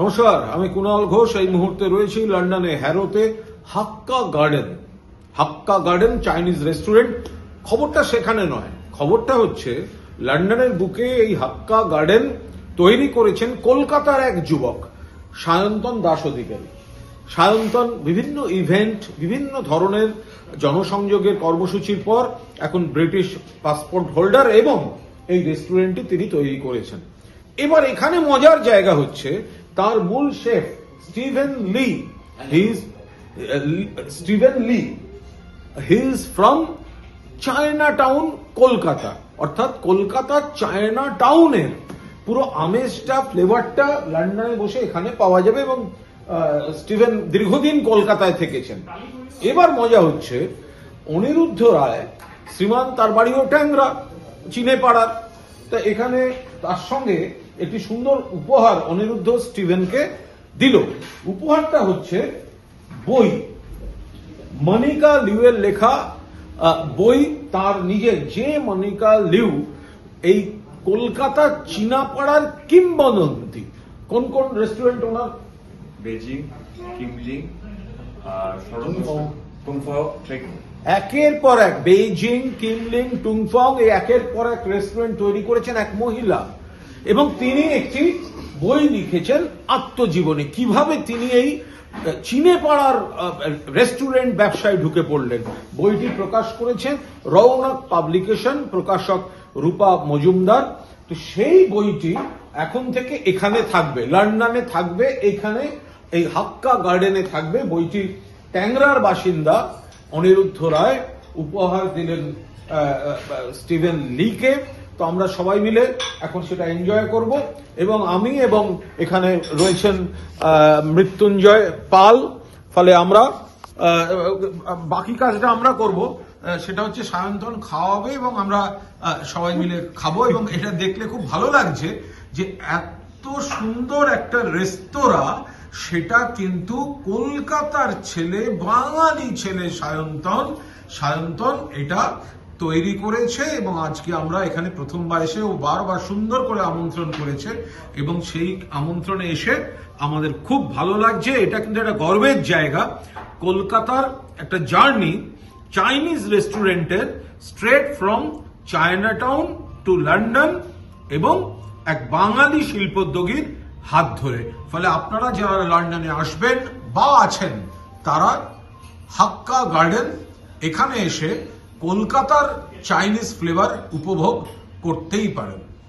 নমস্কার, আমি কুণাল ঘোষ। এই মুহূর্তে রয়েছি লন্ডনে হ্যারোতে Hakka garden. Hakka garden Chinese restaurant. খবরটা সেখানে নয়, খবরটা হচ্ছে লন্ডনের বুকে এই হাক্কা গার্ডেন তৈরি করেছেন কলকাতার এক যুবক, সায়ন্তন দাস অধিকারী। সায়ন্তন, বিভিন্ন ইভেন্ট, বিভিন্ন ধরনের জনসংযোগের কর্মসূচির পর এখন ব্রিটিশ পাসপোর্ট হোল্ডার এবং এই রেস্টুরেন্টটি তিনি তৈরি করেছেন। এবার এখানে মজার জায়গা হচ্ছে তার মূল chef Steven Lee his Steven Lee his from Chinatown Kolkata. অর্থাৎ কলকাতা চায়না টাউনের পুরো আমেজটা ফ্লেভারটা লন্ডনে বসে এখানে পাওয়া যাবে এবং স্টিভেন দীর্ঘদিন কলকাতায় থেকেছেন। এবার মজা হচ্ছে অনিরুদ্ধ রায় শ্রীমান তার বাড়িও ট্যাংরা চিনে পাড়ার তা এখানে তার সঙ্গে একটি সুন্দর উপহার অনিরুদ্ধ স্টিভেনকে দিল। উপহারটা হচ্ছে বই। মনিকা লিউয়ের লেখা বই তার নিজের। যে মনিকা লিউ এই কলকাতা চীনাপাড়ার কিংবদন্তি। কোন কোন রেস্টুরেন্ট ওনার? Beijing trek. একের পর এক বেইজিং কিমলিং টুংফং এই একের পর এক রেস্টুরেন্ট তৈরি করেছেন এক মহিলা। এবং তিনি একটি বই লিখেছেন আত্মজীবনী। কীভাবে তিনি এই চীনে পাড়ার রেস্টুরেন্ট ব্যবসায় ঢুকে পড়লেন? বইটি প্রকাশ করেছেন রৌনক পাবলিকেশন প্রকাশক রূপা মজুমদার। তো সেই বইটি এখন থেকে এখানে থাকবে, লন্ডনে থাকবে, এখানে, এই হাক্কা গার্ডেনে থাকবে। বইটি ট্যাংরার বাসিন্দা অনিরুদ্ধ রায় উপহার দিলেন স্টিভেন লিকে। তো আমরা সবাই মিলে এখন সেটা এনজয় করব এবং আমি এবং এখানে রয়েছেন মৃত্যুঞ্জয় পাল, ফলে আমরা বাকি কাজটা আমরা করব সেটা হচ্ছে সায়ন্তন খাওয়াবে এবং আমরা সবাই মিলে খাব এবং এটা দেখলে খুব ভালো লাগছে যে এত সুন্দর একটা রেস্তোরাঁ, সেটা কিন্তু কলকাতার ছেলে, বাঙালি ছেলে সায়ন্তন। সায়ন্তন, এটা তৈরি করেছে এবং আজকে আমরা এখানে প্রথমবার এসে ও বারবার সুন্দর করে আমন্ত্রণ করেছে এবং সেই আমন্ত্রণে এসে আমাদের খুব ভালো লাগছে। এটা কিন্তু একটা গর্বের জায়গা। কলকাতার একটা জার্নি চাইনিজ রেস্টুরেন্টের straight from Chinatown to London এবং এক বাঙালি শিল্পোদ্যোগীর হাত ধরে। ফলে আপনারা যারা লন্ডনে আসবেন বা আছেন, তারা হাক্কা গার্ডেন এখানে এসে কলকাতার চাইনিজ ফ্লেভার উপভোগ করতেই পারেন।